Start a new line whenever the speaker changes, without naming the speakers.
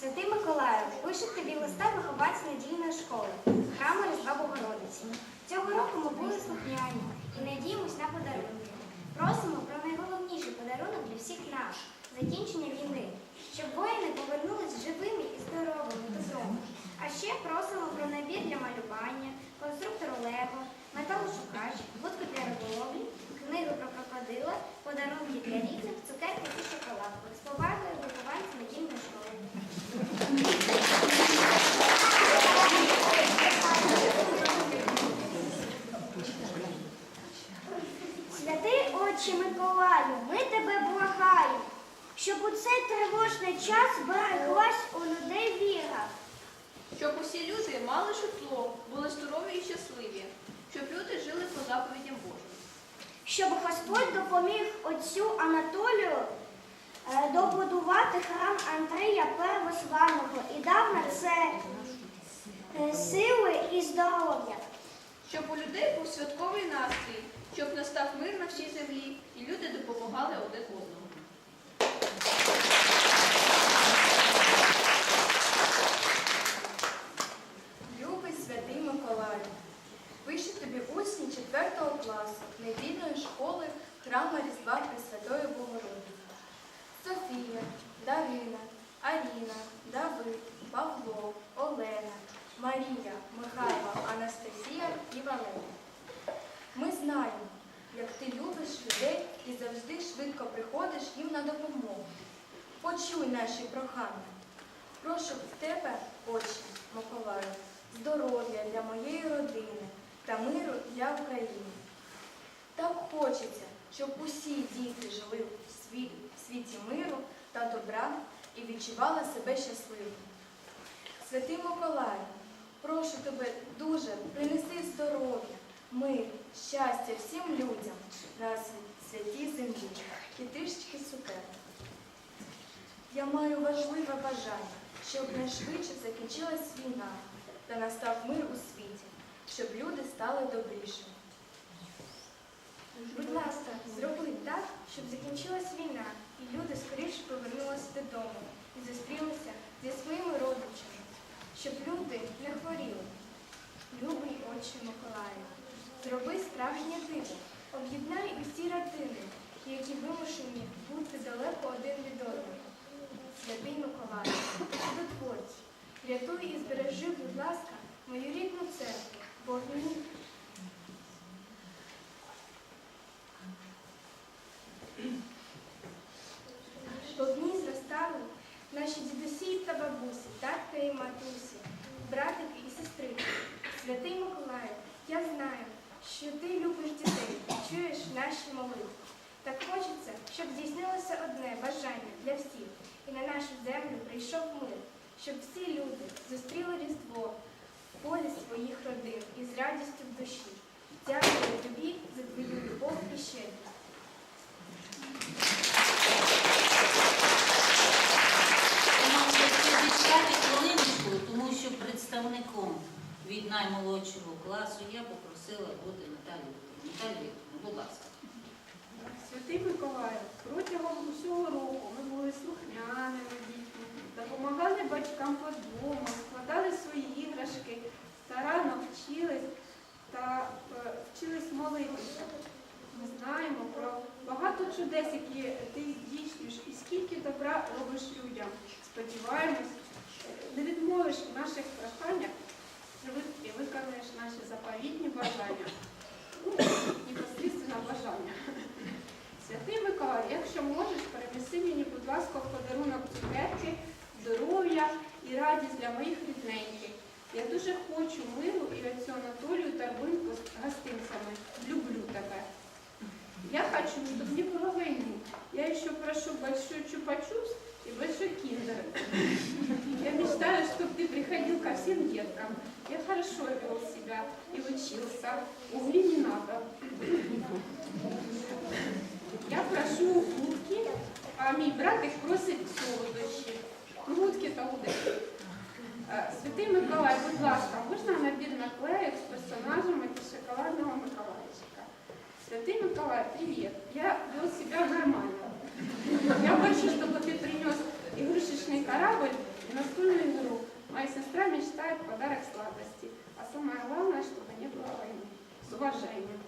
Святий Миколаю, пишуть тобі листа вихованці надійної школи, храму Різдва Богородиці. Цього року ми були слухняні і надіємось на подарунки. Просимо про найголовніший подарунок для всіх наш закінчення війни, щоб воїни повернулись живими і здоровими додому. А ще просимо про набір для малювання, конструктор Лего, металошукач, будку для риболовлі, книгу про крокодила, подарунки для рідних, цукерки і шоколадку. З повагою вихованці надійної школи.
Святий Отче Миколаю, ми тебе благаємо, щоб у цей тривожний час береглась у людей віра.
Щоб усі люди мали житло, були здорові і щасливі, щоб люди жили по заповідям Божим.
щоб Господь допоміг отцю Анатолію е, добудувати храм Андрія Первозваного і дав на це е, сили і здоров'я.
Щоб у людей був святковий настрій, щоб настав мир на всій землі і люди допомагали один одному.
Любий святий Миколаю, вище тобі учні 4 класу недільної школи храма Різдва швидко приходиш їм на допомогу. Почуй наші прохання. Прошу в тебе, Отче Миколаю, здоров'я для моєї родини та миру для України. Так хочеться, щоб усі діти жили в сві- в світі миру та добра і відчували себе щасливими. Святий Миколаю, прошу тебе дуже принеси здоров'я, мир, щастя всім людям на святій землі і трішечки цукерок. Я маю важливе бажання, щоб найшвидше закінчилась війна та настав мир у світі, щоб люди стали добрішими.
Будь ласка, зроби так, щоб закінчилась війна, і люди скоріше повернулися додому і зустрілися зі своїми родичами, щоб люди не хворіли. Любий Отче Миколаю, зроби справжнє диво, об'єднай усі родини, які вимушені бути далеко один від одного. Святий Миколаю, чудотворці, рятуй і збережи, будь ласка, мою рідну церкву, бо в ній Бо зростали наші дідусі та бабусі, татка і матусі, братики і сестриці. Святий Миколаю, я знаю, що ти любиш дітей і чуєш наші молитви. Так хочеться, щоб здійснилося одне бажання для всіх, і на нашу землю прийшов мир, щоб всі люди зустріли Різдво в полі своїх родин і з радістю в душі. Дякую тобі за твою любов і щедрість.
Тому що представником від наймолодшого класу я попросила бути Наталію. Наталію, будь ласка.
Святий Миколаю, протягом усього року ми були слухняними дітьми, допомагали батькам по дому, складали свої іграшки, старанно вчились та е, вчились молитися. Ми знаємо про багато чудес, які ти здійснюєш, і скільки добра робиш людям. Сподіваємось, не відмовиш наших проханнях і ви- і виконаєш наші заповітні бажання. для моїх рідненьких. Я дуже хочу миру і оцю Анатолію торбинку з гостинцями. Люблю тебе. Я хочу, чтобы не было войны. Я еще прошу большой чупа-чупс и большой киндер. Я мечтаю, чтобы ты приходил ко всем деткам. Я хорошо вел себя и учился. Угли не надо. Я прошу утки, а мій братик просить солодощі. будь ласка, можна набір наклеїв з персонажами та шоколадного Миколайчика? Святый Николай, привет. Я вел себя нормально. Я хочу, чтобы ты принес игрушечный корабль и нас- Моя сестра мечтает подарок сладости. А самое главное, чтобы не было войны. С уважением.